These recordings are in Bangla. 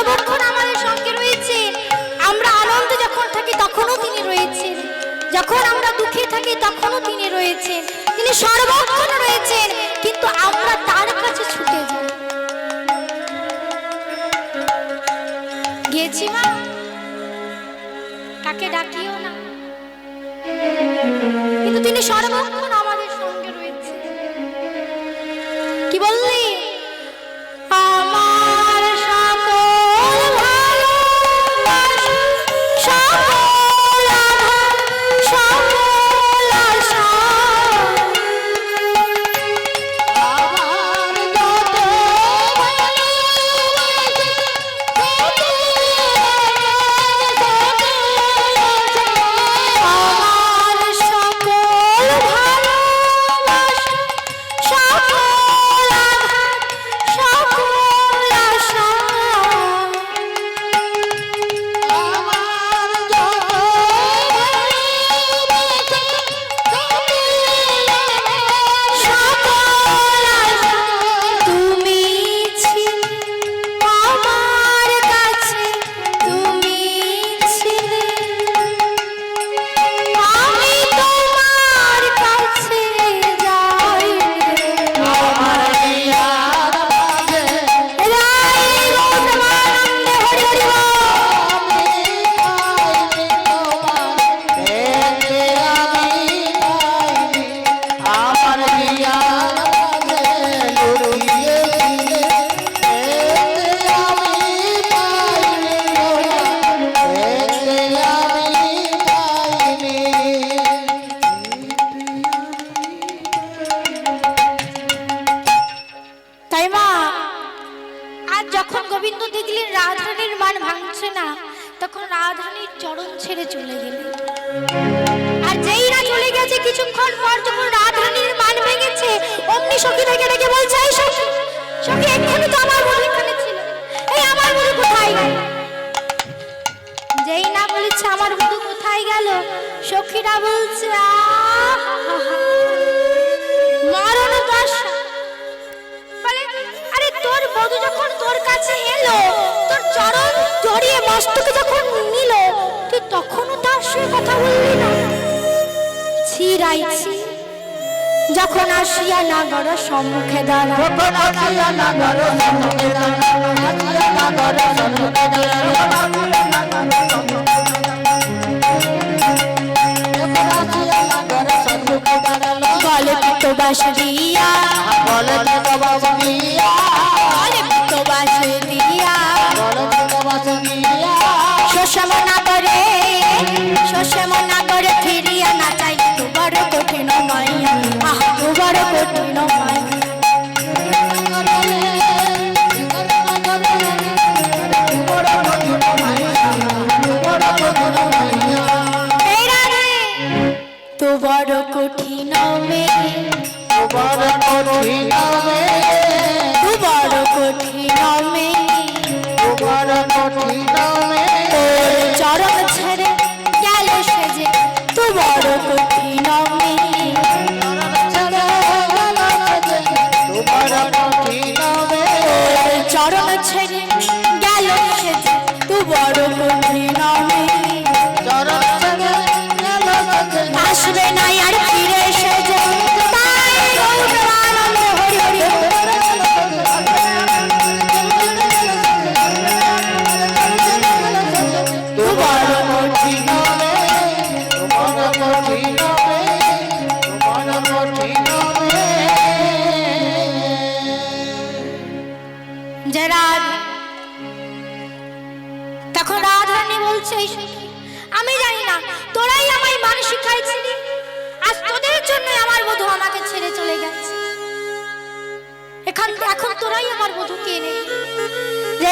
সর্বক্ষণ আমাদের সঙ্গে রয়েছেন আমরা আনন্দে যখন থাকি, তখনও তিনি রয়েছেন। যখন আমরা দুঃখে থাকি, তখনও তিনি রয়েছেন। তিনি সর্বক্ষণ রয়েছেন, কিন্তু আমরা তার কাছে ছুটে যাই। গেছি মা? তাকে ডাকিও না? কিন্তু তিনি সর্বক্ষণ আমাদের সঙ্গে রয়েছে কি বললি? জড়িয়ে মস্তকে যখন নিল তুই তখনও তার সঙ্গে কথা বললি না। ছিরাইছি যখন আসিয়া নাগর সম্মুখে দাঁড়া যখন আসিয়া নাগর সম্মুখে দাঁড়াল। যখন কঠিন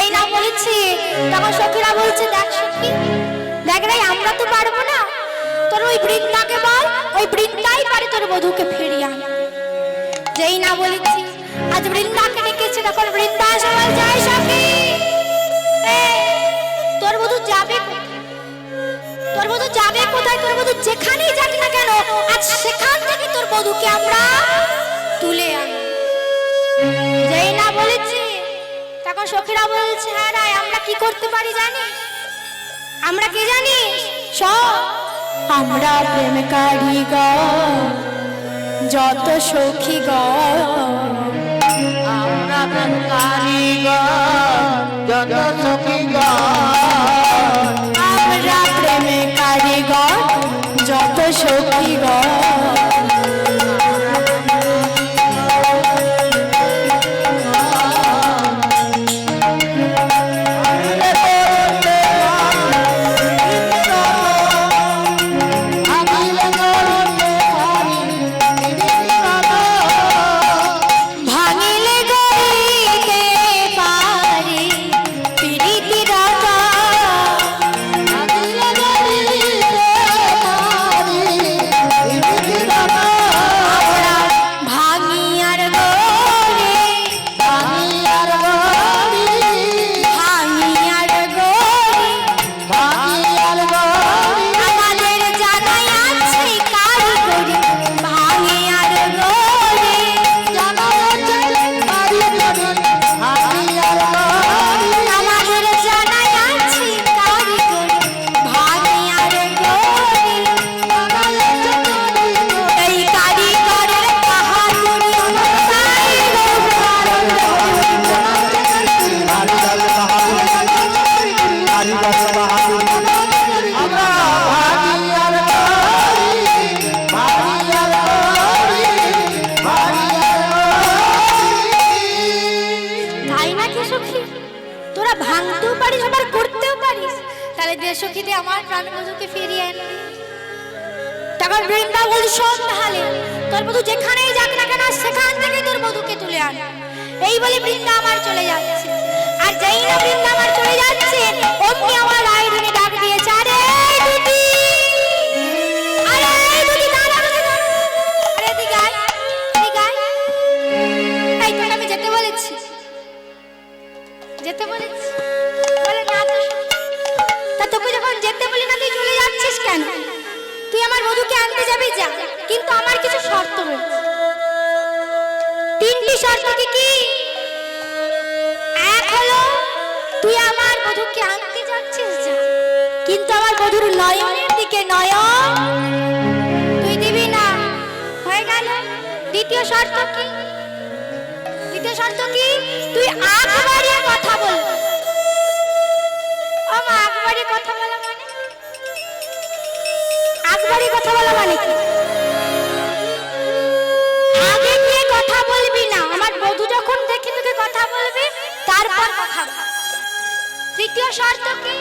যেই না বলেছি তখন সখীরা বলছে, দেখ সখী, দেখ রে, আমরা তো পারব না। তোর ওই বৃন্দাকে বল, ওই বৃন্দাই পারে তোর বধূকে ফিরিয়ে আন যেই না বলেছি, আজ বৃন্দাকে ডেকেছে, তখন বৃন্দা সবাই যায়, সখী। তোর বধূ যাবে? তোর বধু যাবে কোথায়? তোর বধূ যেখানেই যাক না কেন, আজ সেখান থেকে তোর বধুকে আমরা তুলে আন যেই না বলেছি তখন সখীরা বলছে হ্যাঁ রায়, আমরা কি করতে পারি জানিস আমরা কি জানিস আমরা প্রেম কারিগর যত সখী আমরা প্রেম কারিগর যত সখীগণ আমরা তাহলে সখীতে আমার প্রাণ বধুকে ফিরিয়ে এনে তারপর বৃন্দা বল শোন তাহলে তোর বধু যেখানেই যাক না কেন, সেখান থেকে তোর বধুকে তুলে আন। এই বলে বৃন্দা আমার চলে যাচ্ছে। আর যেই না বৃন্দা আমার চলে যাচ্ছে বধূকে আনতে যাচ্ছিস যা। কিন্তু আমার বধূর নয়নের দিকে নয়ন। তুই দিবি না। হয়ে গেল। দ্বিতীয় শর্ত কি? দ্বিতীয় শর্ত কি? তুই আগ কথা বল। ও মা কথা বলা মানে? আগ কথা বলা মানে কি? আগে কথা বলবি না। আমার বধূ যখন দেখি তোকে কথা বলবে, তারপর কথা বল তৃতীয় শর্ত কি?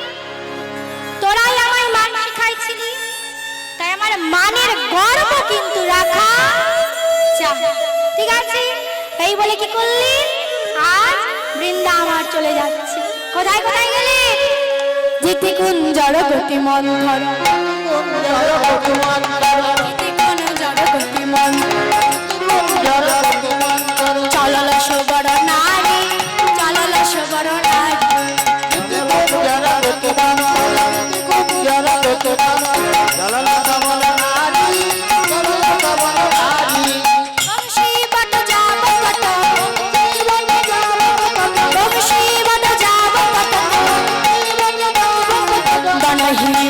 তোরাই আমায় মান শিখাইছিলি, তাই আমার মানের গর্ব কিন্তু রাখা। চাই ঠিক আছে? এই বলে কি করলি? আজ বৃন্দা আমার চলে যাচ্ছে। কোথায় কোথায় গেলি? জিতি কুঞ্জর গতি মন্থর Ibrahim.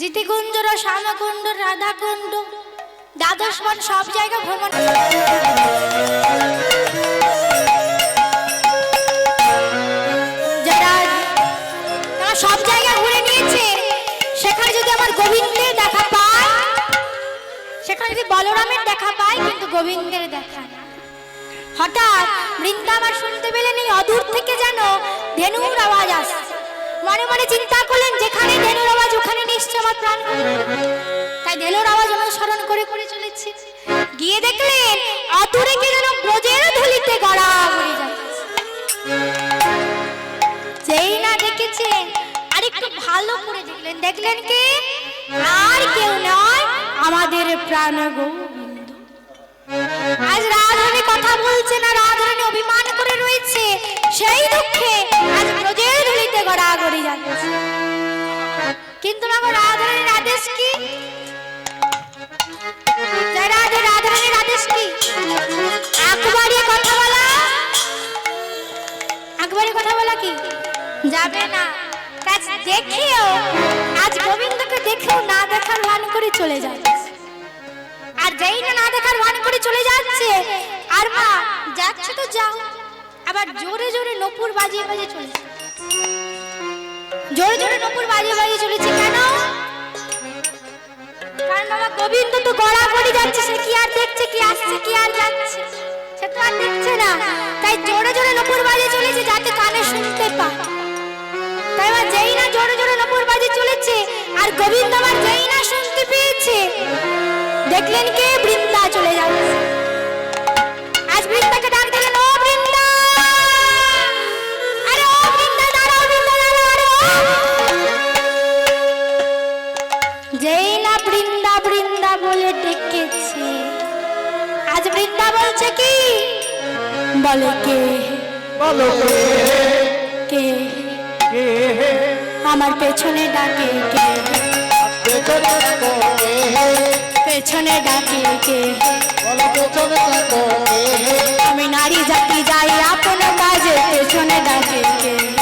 জিতিকুঞ্জ শ্যামকুণ্ড রাধাকুণ্ড দ্বাদশ মন, সব জায়গা ভ্রমণ। সব জায়গা ঘুরে সেখানে যদি আমার দেখা সেখানে যদি বলরামের দেখা পায়, কিন্তু গোবিন্দের দেখা না। হঠাৎ বৃন্দাবার শুনতে পেলেন এই অদূর থেকে যেন ধেনুর আওয়াজ আসে মনে মনে চিন্তা করলেন, যেখানে ধেনুর আওয়াজ, ওখানে নিশ্চয় আমার প্রাণ। তাই ধেনুর আওয়াজ অনুসরণ করে করে চলেছে। গিয়ে দেখলেন অদূরে কে যেন ব্রজের ধুলিতে গড়া গড়াগড়ি যাচ্ছে। যেই না দেখেছেন আর একটু ভালো করে দেখলেন। দেখলেন কে? আর কেউ নয়, আমাদের প্রাণ গোবিন্দ। আজ রাধারানী কথা বলছে না রাধারানী অভিমান করে রয়েছে। সেই দুঃখে আজ ব্রজের ধুলিতে গড়াগড়ি যাচ্ছে কিন্তু গো রাধারানীর আদেশ কি? রাধে আদেশ কি? একবারে কথা বলা? একবারে কথা বলা কি? যাবে না। কাজ দেখেও, আজ গোবিন্দকে দেখেও না দেখার ভান করে চলে যাচ্ছে। আর যেই না না দেখার ভান করে চলে যাচ্ছে, আর মা, যাচ্ছে তো যাও। আবার জোরে জোরে নপুর বাজিয়ে বাজিয়ে চলেছে জোরে জোরে নপুর বাজিয়ে বাজিয়ে চলেছে, কেন? কারণ বাবা গোবিন্দ তো গড়া গড়ি যাচ্ছে, সে কি আর দেখছে, কি আসছে, কি আর যাচ্ছে? সে তো আর দেখছে না। তাই জোরে জোরে নপুর বাজিয়ে চলেছে যাতে কানে শুনতে পায়। তাই আবার যেই না জোরে জোরে নপুর বাজিয়ে চলেছে, আর গোবিন্দ আবার যেই না শুনতে পেয়েছে, দেখলেন কে বৃন্দা চলে যাচ্ছে। আজ বৃন্দা বলছে কি? বলে কে? বলো কে? কে? আমার পেছনে ডাকে কে? পেছনে ডাকে কে? আমি নারী জাতি যাই আপন কাজে পেছনে ডাকে কে?